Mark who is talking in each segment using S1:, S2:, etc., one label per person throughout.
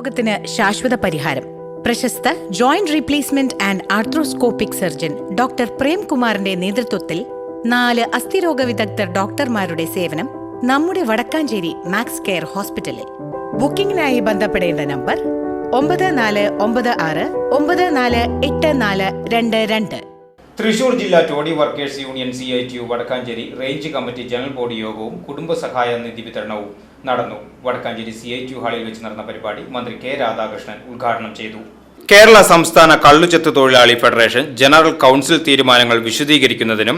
S1: രോഗത്തിന് ശാശ്വത പരിഹാരം. പ്രശസ്ത joint replacement and arthroscopic surgeon doctor പ്രേംകുമാറിന്റെ നേതൃത്വത്തിൽ നാല് അസ്ഥിരോഗ വിദഗ്ധർ ഡോക്ടർമാരുടെ സേവനം നമ്മുടെ വടക്കാഞ്ചേരി മാക്സ് കെയർ ഹോസ്പിറ്റലിൽ. ബുക്കിംഗിനായി ബന്ധപ്പെടേണ്ട നമ്പർ ഒമ്പത് നാല് ഒമ്പത് ആറ് ഒമ്പത് നാല് എട്ട് നാല് രണ്ട് രണ്ട്.
S2: തൃശൂർ ജില്ലാ toddy workers union C I T U Vadakkanchery range committee general body യോഗവും കുടുംബസഹായ നിധി വിതരണവും. നടന്നു. വടക്കാഞ്ചേരി സി ഐ ടി ഹാളിൽ വെച്ച് നടന്ന പരിപാടി മന്ത്രി കെ രാധാകൃഷ്ണൻ ഉദ്ഘാടനം ചെയ്തു. കേരള സംസ്ഥാന കള്ളുചെത്ത് തൊഴിലാളി ഫെഡറേഷൻ ജനറൽ കൗൺസിൽ തീരുമാനങ്ങൾ വിശദീകരിക്കുന്നതിനും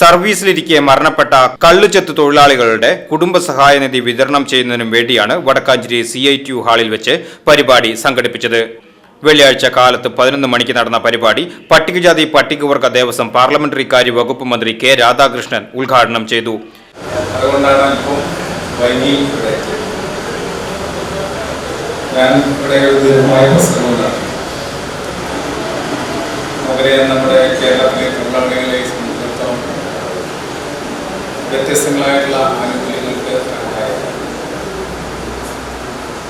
S2: സർവീസിലിരിക്കെ മരണപ്പെട്ട കള്ളുചെത്ത് തൊഴിലാളികളുടെ കുടുംബസഹായ നിധി വിതരണം ചെയ്യുന്നതിനും വേണ്ടിയാണ് വടക്കാഞ്ചേരി സി ഐ ടി ഹാളിൽ വെച്ച് പരിപാടി സംഘടിപ്പിച്ചത്. വെള്ളിയാഴ്ച കാലത്ത് പതിനൊന്ന് മണിക്ക് നടന്ന പരിപാടി പട്ടികജാതി പട്ടികവർഗ ദേവസ്വം പാർലമെന്ററി കാര്യ വകുപ്പ് മന്ത്രി കെ രാധാകൃഷ്ണൻ ഉദ്ഘാടനം ചെയ്തു.
S3: അതുകൊണ്ടാണ് വൈകി ഇവിടെ ഞാൻ ഇവിടെ ഒരു ദീർഘമായ പ്രസംഗമാണ് നമുക്കറിയാം നമ്മുടെ കേരളത്തിലെ തൊഴിലാളികളെ സംബന്ധിച്ചിടത്തോളം വ്യത്യസ്തങ്ങളായിട്ടുള്ള ആനുകൂല്യങ്ങൾക്ക് അർഹരായ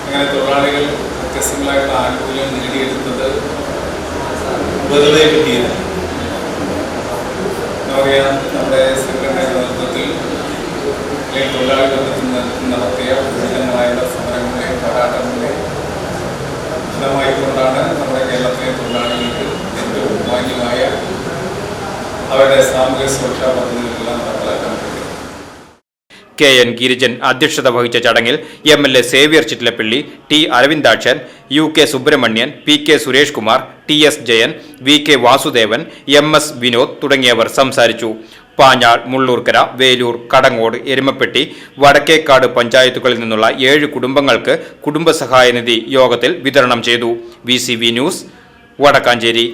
S3: അങ്ങനെ തൊഴിലാളികൾ വ്യത്യസ്തങ്ങളായിട്ടുള്ള ആനുകൂല്യം നേടിയെടുത്തത് വെറുതെ കിട്ടിയില്ല നമുക്കറിയാം നമ്മുടെ സംഘടനയുടെ നേതൃത്വത്തിൽ അല്ലെങ്കിൽ തൊഴിലാളി ബന്ധത്തിൽ നിന്ന് നടത്തിയ വിവിധങ്ങളായുള്ള സമരങ്ങളെയും പോരാട്ടങ്ങളെയും ഫലമായിക്കൊണ്ടാണ് നമ്മുടെ കേരളത്തിലെ തൊഴിലാളികൾക്ക് ഏറ്റവും മാന്യമായ അവരുടെ സാമൂഹ്യ സുരക്ഷാ പദ്ധതികളെല്ലാം നടപ്പിലാക്കാൻ
S2: കെ എൻ ഗിരിജൻ അധ്യക്ഷത വഹിച്ച ചടങ്ങിൽ M L A Xavier Chittilappally T Aravindakshan U K Subramanian P K Suresh Kumar T S Jayan V K Vasudevan M S Vinod തുടങ്ങിയവർ സംസാരിച്ചു. പാഞ്ഞാൾ മുള്ളൂർക്കര വേലൂർ കടങ്ങോട് എരുമപ്പെട്ടി വടക്കേക്കാട് പഞ്ചായത്തുകളിൽ നിന്നുള്ള ഏഴ് കുടുംബങ്ങൾക്ക് കുടുംബസഹായ നിധി യോഗത്തിൽ വിതരണം ചെയ്തു. V news Vadakkanchery.